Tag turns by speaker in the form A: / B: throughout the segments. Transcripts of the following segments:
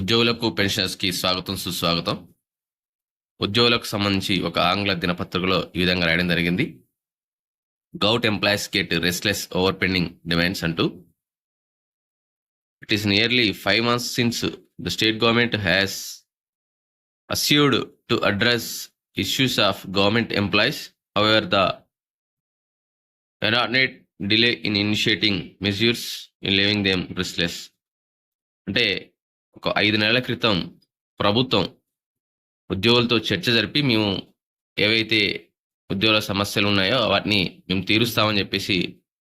A: ఉద్యోగులకు పెన్షనర్స్కి స్వాగతం సుస్వాగతం. ఉద్యోగులకు సంబంధించి ఒక ఆంగ్ల దినపత్రికలో ఈ విధంగా రాయడం జరిగింది. Govt employees get restless over pending demands అంటూ. It is nearly five months since the state government has assured to address issues of government employees. Our the ఎనాట్ delay in initiating measures in leaving them restless. అంటే ఒక ఐదు నెలల క్రితం ప్రభుత్వం ఉద్యోగులతో చర్చ జరిపి మేము ఏవైతే ఉద్యోగుల సమస్యలు ఉన్నాయో వాటిని మేము తీరుస్తామని చెప్పేసి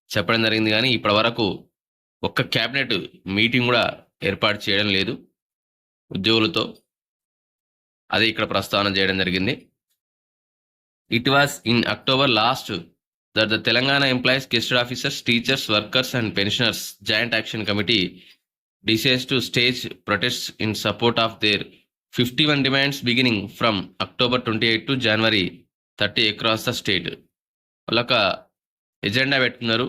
A: చెప్పడం జరిగింది. కానీ ఇప్పటి వరకు ఒక్క క్యాబినెట్ మీటింగ్ కూడా ఏర్పాటు చేయడం లేదు ఉద్యోగులతో. అది ఇక్కడ ప్రస్తావన చేయడం జరిగింది. It was in October last that the Telangana employees gazetted officers teachers workers and pensioners joint action committee decides to stage protests in support of their 51 demands beginning from October 28 to January 30 across the state. వాళ్ళొక agenda పెట్టుకున్నారు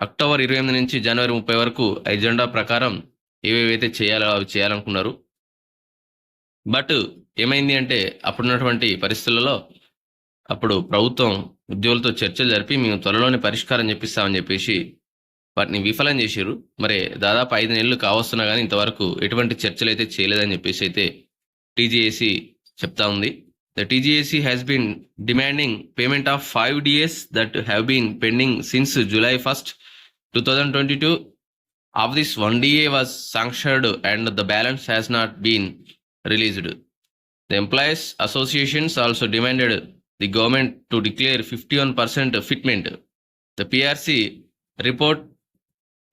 A: October ఇరవై ఎనిమిది నుంచి జనవరి ముప్పై వరకు agenda ప్రకారం ఏవేవైతే చేయాలో అవి చేయాలనుకున్నారు బట్ ఏమైంది అంటే అప్పుడున్నటువంటి పరిస్థితులలో అప్పుడు ప్రభుత్వం ఉద్యోగులతో చర్చలు జరిపి మేము త్వరలోనే పరిష్కారం చెప్పిస్తామని చెప్పేసి వాటిని విఫలం చేశారు మరి దాదాపు ఐదు నెలలు కావస్తున్నా కానీ ఇంతవరకు ఎటువంటి చర్చలు అయితే చేయలేదని చెప్పేసి అయితే టీజీఏసీ చెప్తా ఉంది. The TGAC has been demanding payment of five DAs that have been pending since July first two thousand twenty two of this one DA was sanctioned and the balance has not been released the employees associations also demanded the government to declare fifty one percent fitment the PRC report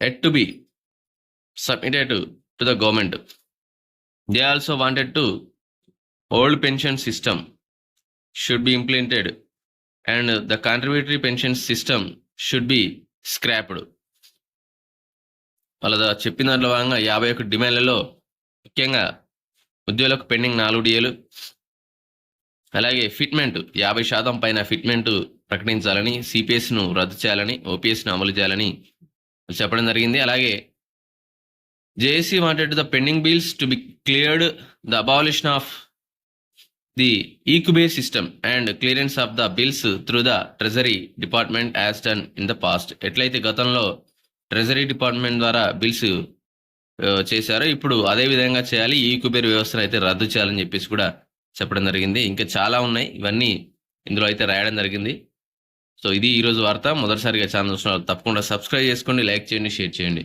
A: yet to be submitted to the government. They also wanted to old pension system should be implemented and the contributory pension system should be scrapped. వాళ్ళ ద- చెప్పిన దాంట్లో భాగంగా యాభై ఒకటి డిమాండ్లలో ముఖ్యంగా ఉద్యోగులకు pending నాలుగు డిఏలు అలాగే ఫిట్మెంట్ యాభై శాతం పైన ఫిట్మెంట్ ప్రకటించాలని సిపిఎస్ను రద్దు చేయాలని ఓపీఎస్ను అమలు చేయాలని చెప్పడం జరిగింది. అలాగే JAC wanted the pending bills to be cleared the abolition of the e-Kuber system and clearance of the bills through the treasury department as done in the past. ఎట్లయితే గతంలో ట్రెజరీ డిపార్ట్మెంట్ ద్వారా బిల్స్ చేశారో ఇప్పుడు అదే విధంగా చేయాలి. ఈ కుబేర్ వ్యవస్థను అయితే రద్దు చేయాలని చెప్పేసి కూడా చెప్పడం జరిగింది. ఇంకా చాలా ఉన్నాయి. ఇవన్నీ ఇందులో అయితే రాయడం జరిగింది. సో ఇది ఈరోజు వార్త. మొదటిసారిగా ఛానల్ చూసిన తప్పకుండా సబ్స్క్రైబ్ చేసుకోండి లైక్ చేయండి షేర్ చేయండి.